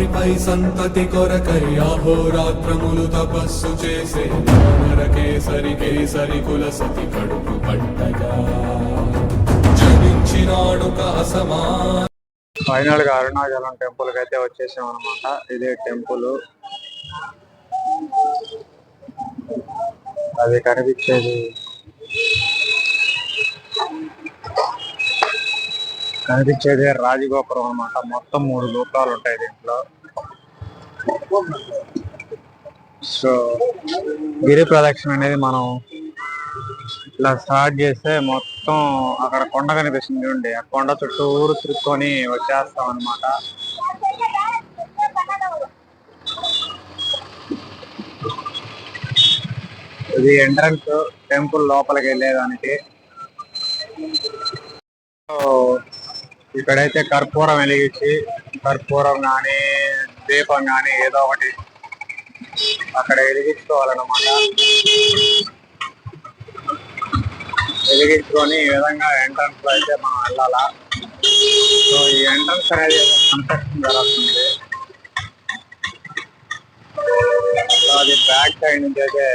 రాత్రిపై సంతతి కొరకై అహోరాత్రములు తపస్సు చేసే నర కేసరి కేసరి కుల సతి కడుపు పట్టగా జనించినాడు కాసమా ఫైనల్గా అరుణాచలం టెంపుల్కి అయితే వచ్చేసాం అనమాట ఇదే టెంపుల్. అది కనిపించేది కనిపించేది రాజగోపురం అన్నమాట. మొత్తం మూడు గోపురాలు ఉంటాయి దీంట్లో. సో గిరి ప్రదక్షిణ అనేది మనం ఇట్లా స్టార్ట్ చేస్తే మొత్తం అక్కడ కొండ కనిపిస్తుంది చూడండి. ఆ కొండ చుట్టూరు తిరుక్కొని వచ్చేస్తాం అనమాట ఇది ఎంట్రన్స్ టెంపుల్ లోపలికి వెళ్ళేదానికి. సో ఇక్కడైతే కర్పూరం వెలిగించి కర్పూరం కానీ దీపం కానీ ఏదో ఒకటి అక్కడ వెలిగించుకోవాలన్నమాట. వెలిగించుకొని ఈ విధంగా ఎంట్రన్స్లో అయితే మనం వెళ్ళాలా. సో ఈ ఎంట్రన్స్ అనేది కన్స్ట్రక్షన్ జరుగుతుంది. సో అది బ్యాక్ సైడ్ నుంచి అయితే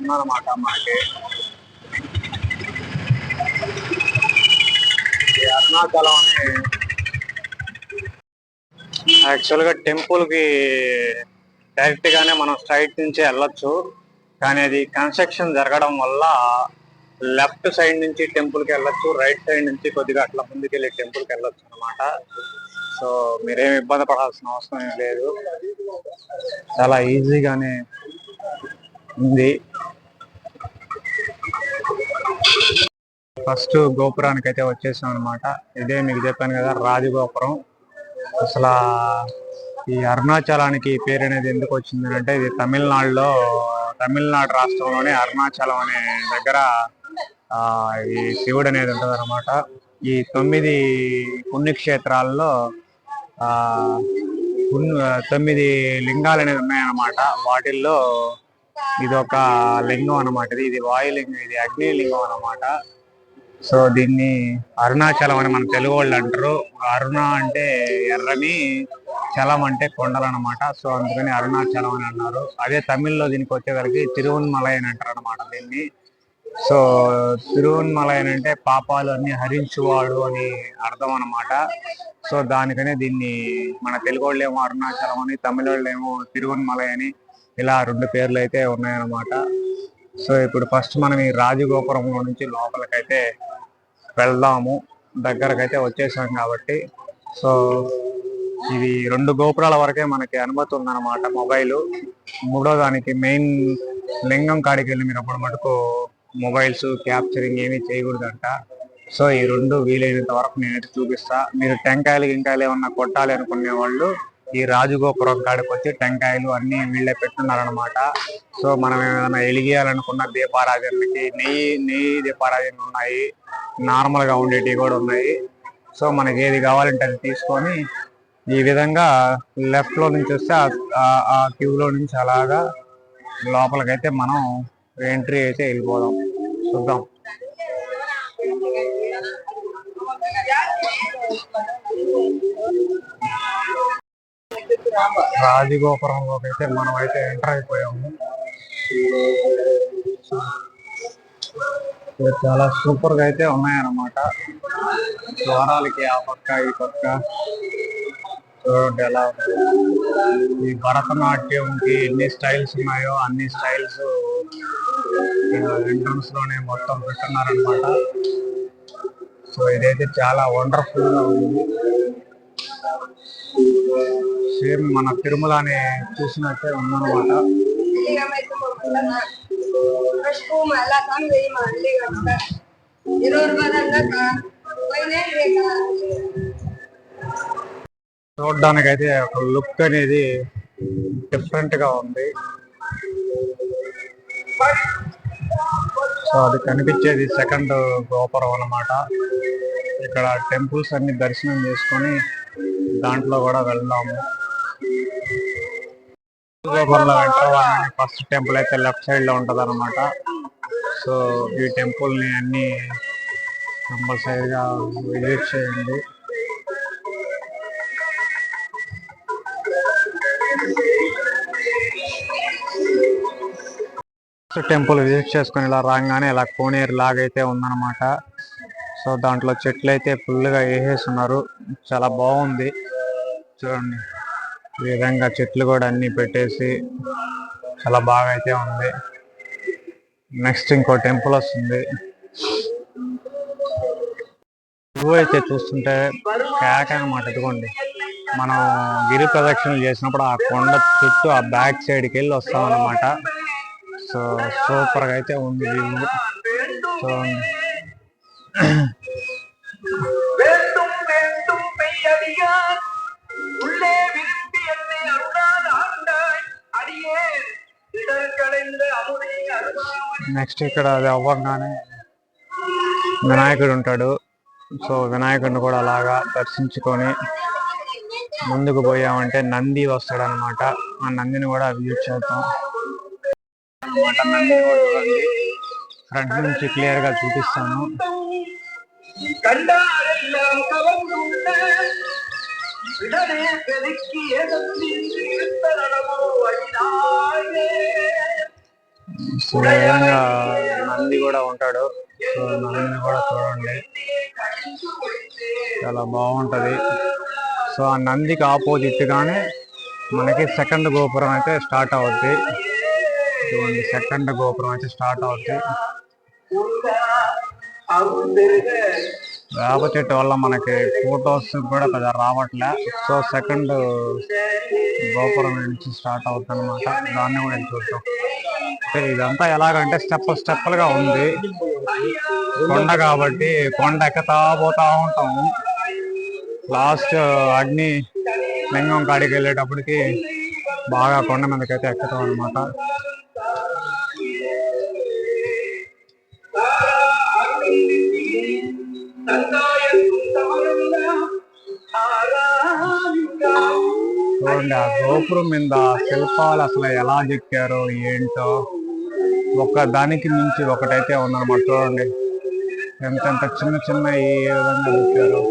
ఉందన్నమాట మనకి ఈ అరుణాచలం అనే యాక్చువల్గా టెంపుల్కి మనం స్ట్రైట్ నుంచి వెళ్ళొచ్చు. కానీ అది కన్స్ట్రక్షన్ జరగడం వల్ల లెఫ్ట్ సైడ్ నుంచి టెంపుల్కి వెళ్ళొచ్చు రైట్ సైడ్ నుంచి కొద్దిగా అట్లా ముందుకు వెళ్ళి వెళ్ళొచ్చు అనమాట సో మీరేం ఇబ్బంది పడాల్సిన అవసరం ఏం లేదు. చాలా ఈజీగానే ఉంది. ఫస్ట్ గోపురానికి అయితే వచ్చేసాం అనమాట ఇదే మీకు చెప్పాను కదా రాజగోపురం అసలు ఈ అరుణాచలానికి పేరు అనేది ఎందుకు వచ్చింది అంటే ఇది తమిళనాడులో తమిళనాడు రాష్ట్రంలోనే అరుణాచలం అనే దగ్గర ఈ శివుడు అనేది ఉంటుంది అనమాట ఈ తొమ్మిది పుణ్యక్షేత్రాల్లో పుణ్య తొమ్మిది లింగాలు అనేది ఉన్నాయన్నమాట. వాటిల్లో ఇది ఒక లింగం అన్నమాట. ఇది ఇది వాయులింగం ఇది అగ్ని లింగం అన్నమాట. సో దీన్ని అరుణాచలం అని మన తెలుగు వాళ్ళు అంటారు. అరుణ అంటే ఎర్రని చలం అంటే కొండలు అనమాట సో అందుకని అరుణాచలం అని అన్నారు. అదే తమిళ్ళో దీనికి వచ్చేసరికి తిరువన్మలై అని అంటారు అనమాట దీన్ని. సో తిరువన్మలై అంటే పాపాలు అన్ని హరించువాడు అని అర్థం అనమాట సో దానికనే దీన్ని మన తెలుగు వాళ్ళు ఏమో అరుణాచలం అని తమిళ వాళ్ళు ఏమో తిరువన్మలై అని ఇలా రెండు పేర్లు అయితే ఉన్నాయన్నమాట. సో ఇప్పుడు ఫస్ట్ మనం ఈ రాజగోపురంలో నుంచి లోపలికైతే వెళ్దాము. దగ్గరకైతే వచ్చేసాం కాబట్టి. సో ఇవి రెండు గోపురాల వరకే మనకి అనుమతి ఉందన్నమాట. మొబైల్. మూడో దానికి మెయిన్ లింగం కాడికి వెళ్ళి మీరు అప్పుడు మటుకు మొబైల్స్ క్యాప్చరింగ్ ఏమీ చేయకూడదంట. సో ఈ రెండు వీలైనంత వరకు నేనైతే చూపిస్తా. మీరు టెంకాయలు గింకాయలు ఏమన్నా కొట్టాలి అనుకునే వాళ్ళు ఈ రాజగోపురం కాడికి వచ్చి టెంకాయలు అన్ని వీళ్ళే పెట్టున్నారనమాట సో మనం ఏమైనా వెలిగేయాలనుకున్న దీపారాధనకి నెయ్యి నెయ్యి దీపారాధనలు ఉన్నాయి. నార్మల్గా ఉండేటివి కూడా ఉన్నాయి. సో మనకి ఏది కావాలంటే అది తీసుకొని ఈ విధంగా లెఫ్ట్లో నుంచి వస్తే ఆ- ఆ క్యూ లో నుంచి అలాగా లోపలికైతే మనం ఎంట్రీ అయితే వెళ్ళిపోదాం. చూద్దాం. రాజగోపురంలోకి అయితే మనం అయితే ఎంటర్ అయిపోయాము. చాలా సూపర్గా అయితే ఉన్నాయన్నమాట. ద్వారాలకి ఆ పక్క ఈ పక్క చూడండి ఎలా ఈ భరతనాట్యంకి ఎన్ని స్టైల్స్ ఉన్నాయో అన్ని స్టైల్స్ ఎంట్రన్స్లోనే మొత్తం పెట్టున్నారనమాట సో ఇదైతే చాలా వండర్ఫుల్గా ఉంది. సేమ్ మన తిరుమలని చూసినట్టే ఉందన్నమాట. చూడడానికి అయితే ఒక లుక్ అనేది డిఫరెంట్గా ఉంది. సో అది కనిపించేది సెకండ్ గోపురం అన్నమాట. ఇక్కడ టెంపుల్స్ అన్ని దర్శనం చేసుకొని దాంట్లో కూడా వెళ్దాము. గోపురంలో వెంకటవాణి ఫస్ట్ టెంపుల్ అయితే లెఫ్ట్ సైడ్లో ఉంటది అనమాట సో ఈ టెంపుల్ని అన్ని కంపల్సరీగా విజిట్ చేయండి. ఫస్ట్ టెంపుల్ విజిట్ చేసుకుని ఇలా రాగానే ఇలా కోనేరు లాగైతే ఉందన్నమాట. సో దాంట్లో చెట్లు అయితే ఫుల్గా వేసేస్తున్నారు చాలా బాగుంది. చూడండి. ఈ విధంగా చెట్లు కూడా అన్ని పెట్టేసి చాలా బాగా అయితే ఉంది. నెక్స్ట్ ఇంకో టెంపుల్ వస్తుంది. వ్యూ అయితే చూస్తుంటే కేక అనమాట ఇదిగోండి. మనం గిరి ప్రదక్షిణలు చేసినప్పుడు ఆ కొండ చుట్టూ ఆ బ్యాక్ సైడ్కి వెళ్ళి వస్తాం అనమాట సో సూపర్గా అయితే ఉంది సో నెక్స్ట్ ఇక్కడ అది అవ్వగానే వినాయకుడు ఉంటాడు సో వినాయకుడిని కూడా అలాగా దర్శించుకొని ముందుకు పోయామంటే నంది వస్తాడు అనమాట ఆ నందిని కూడా యూజ్ చేద్దాం. అనమాట నంది ఫ్రంట్ నుంచి క్లియర్గా చూపిస్తాను. విడనే సో విధంగా నంది కూడా ఉంటాడు. సో నందిని కూడా చూడండి. చాలా బాగుంటుంది. సో ఆ నందికి ఆపోజిట్ కానీ మనకి సెకండ్ గోపురం అయితే స్టార్ట్ అవుద్ది. చూడండి సెకండ్ గోపురం అయితే స్టార్ట్ అవుద్ది. వేప చెట్టు వల్ల మనకి ఫొటోస్ కూడా పెద్ద రావట్లే. సో సెకండ్ గోపురం నుంచి స్టార్ట్ అవుతుంది అనమాట దాన్ని కూడా చూద్దాం. ఇదంతా ఎలాగంటే స్టెప్ స్టెప్లుగా ఉంది. కొండ కాబట్టి కొండ ఎక్కుతా పోతా ఉంటాము లాస్ట్ uh, అగ్ని లింగం కాడికి వెళ్ళేటప్పటికి బాగా కొండ మీదకైతే ఎక్కుతాం అనమాట చూడండి ఆ గోపురం మీద శిల్పాలు అసలు ఎలా చెక్కారో ఏంటో. ఒక దానికి మించి ఒకటైతే ఉందన్నమాట చూడండి. ఎంతెంత చిన్న చిన్న ఏ విధంగా చెక్కారు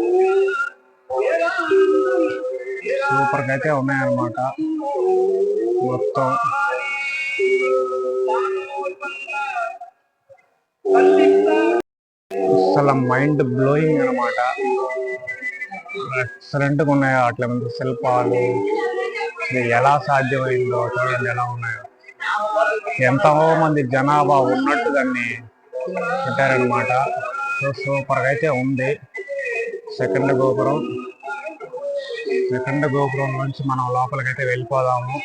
సూపర్గా అయితే ఉన్నాయన్నమాట. మొత్తం. అసలు మైండ్ బ్లోయింగ్ అనమాట ఎక్సలెంట్గా ఉన్నాయి అట్లా శిల్పాలు. ఎలా సాధ్యమైందో చూడండి ఎలా ఉన్నాయో. ఎంతో మంది జనాభా ఉన్నట్టు దాన్ని పెట్టారనమాట సో సూపర్ అయితే ఉంది. సెకండ్ గోపురం. సెకండ్ గోపురం నుంచి మనం లోపలికైతే వెళ్ళిపోదాము.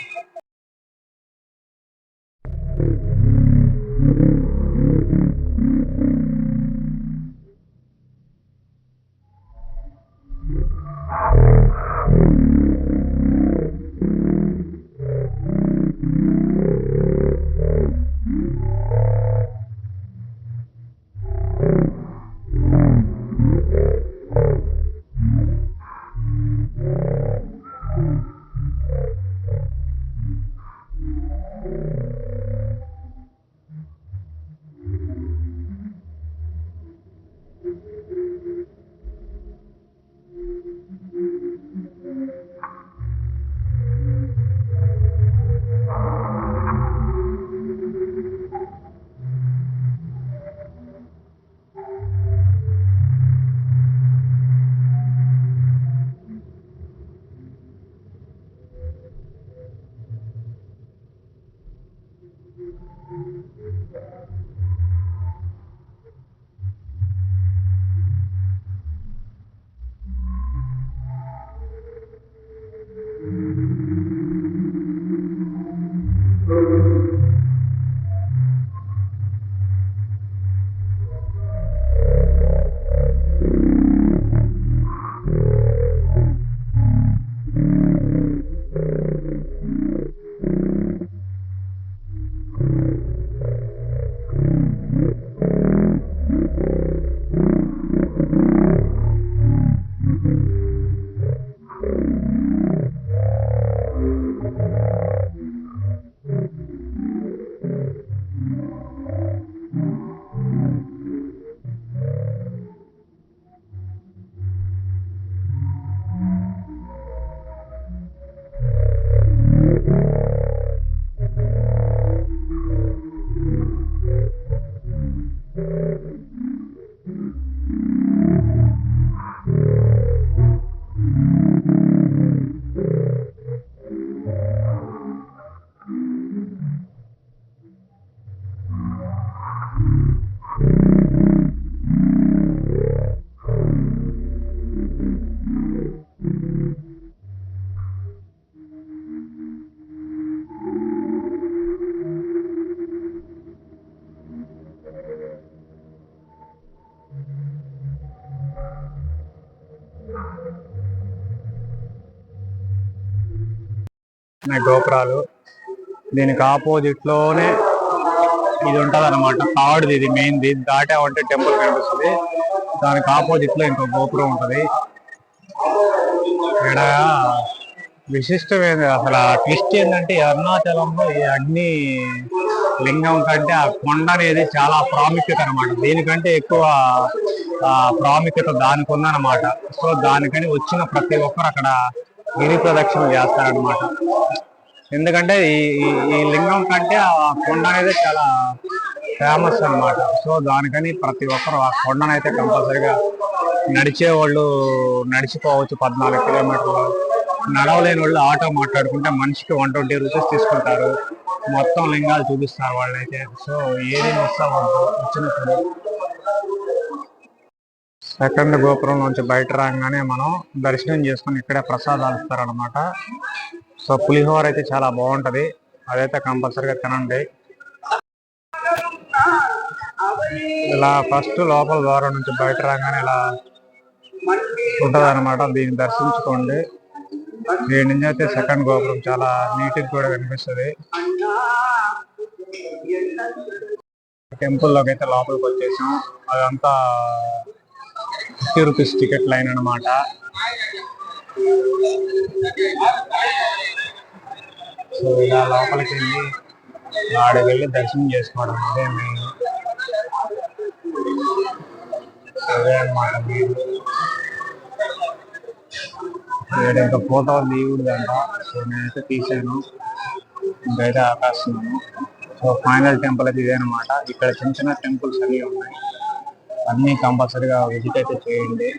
ఉన్నాయి గోపురాలు. దీనికి ఆపోజిట్లోనే ఇది ఉంటది అనమాట తాడుది ఇది మెయిన్ ది. దాటామంటే టెంపుల్ కనిపిస్తుంది. దానికి ఆపోజిట్లో ఇంకో గోపురం ఉంటది. ఇక్కడ విశిష్టమైనది అసలు ఆ ట్విస్ట్ ఏంటంటే అరుణాచలంలో ఈ అగ్ని లింగం కంటే ఆ కొండ అనేది చాలా ప్రాముఖ్యత అనమాట దీనికంటే ఎక్కువ ప్రాముఖ్యత దానికి ఉందన్నమాట సో దానికని వచ్చిన ప్రతి ఒక్కరు అక్కడ గిరి ప్రదక్షిణ చేస్తారనమాట ఎందుకంటే ఈ ఈ- ఈ లింగం కంటే ఆ కొండ అనేది చాలా ఫేమస్ అన్నమాట. సో దానికని ప్రతి ఒక్కరు ఆ కొండనైతే కంపల్సరిగా నడిచే వాళ్ళు నడిచిపోవచ్చు పద్నాలుగు కిలోమీటర్లు. నడవలేని వాళ్ళు ఆటో మాట్లాడుకుంటే మనిషికి వన్ ట్వంటీ రూపీస్ తీసుకుంటారు. మొత్తం లింగాలు చూపిస్తారు వాళ్ళైతే. సో ఏది మిస్ అవ్వద్దు. వచ్చినప్పుడు సెకండ్ గోపురం నుంచి బయట రాగానే మనం దర్శనం చేసుకుని ఇక్కడే ప్రసాదాలు ఇస్తారనమాట సో పులిహోర అయితే చాలా బాగుంటది. అదైతే కంపల్సరిగా తినండి. ఇలా ఫస్ట్ లోపల ద్వారం నుంచి బయట రాగానే ఇలా ఉంటది అనమాట దీన్ని దర్శించుకోండి. దీని నుంచి అయితే సెకండ్ గోపురం చాలా నీట్ కూడా కనిపిస్తుంది. టెంపుల్లోకి అయితే లోపలికి వచ్చేసాం. అదంతా ఫిఫ్టీ రూపీస్ టికెట్ లైన్ అనమాట సో ఇలా లోపలికి వెళ్ళి ఆడ వెళ్ళి దర్శనం చేసుకోవడం అదే మెయిన్ అదే అనమాట మీరు ఇంకా ఫోటో లీవుడు అంట సో నేనైతే తీసాను ఇంకైతే ఆకాశం. సో ఫైనల్ టెంపుల్ అయితే ఇదే అనమాట ఇక్కడ చిన్న చిన్న టెంపుల్స్ అన్నీ ఉన్నాయి. అన్ని కంపల్సరీగా విజిట్ అయితే చేయండి.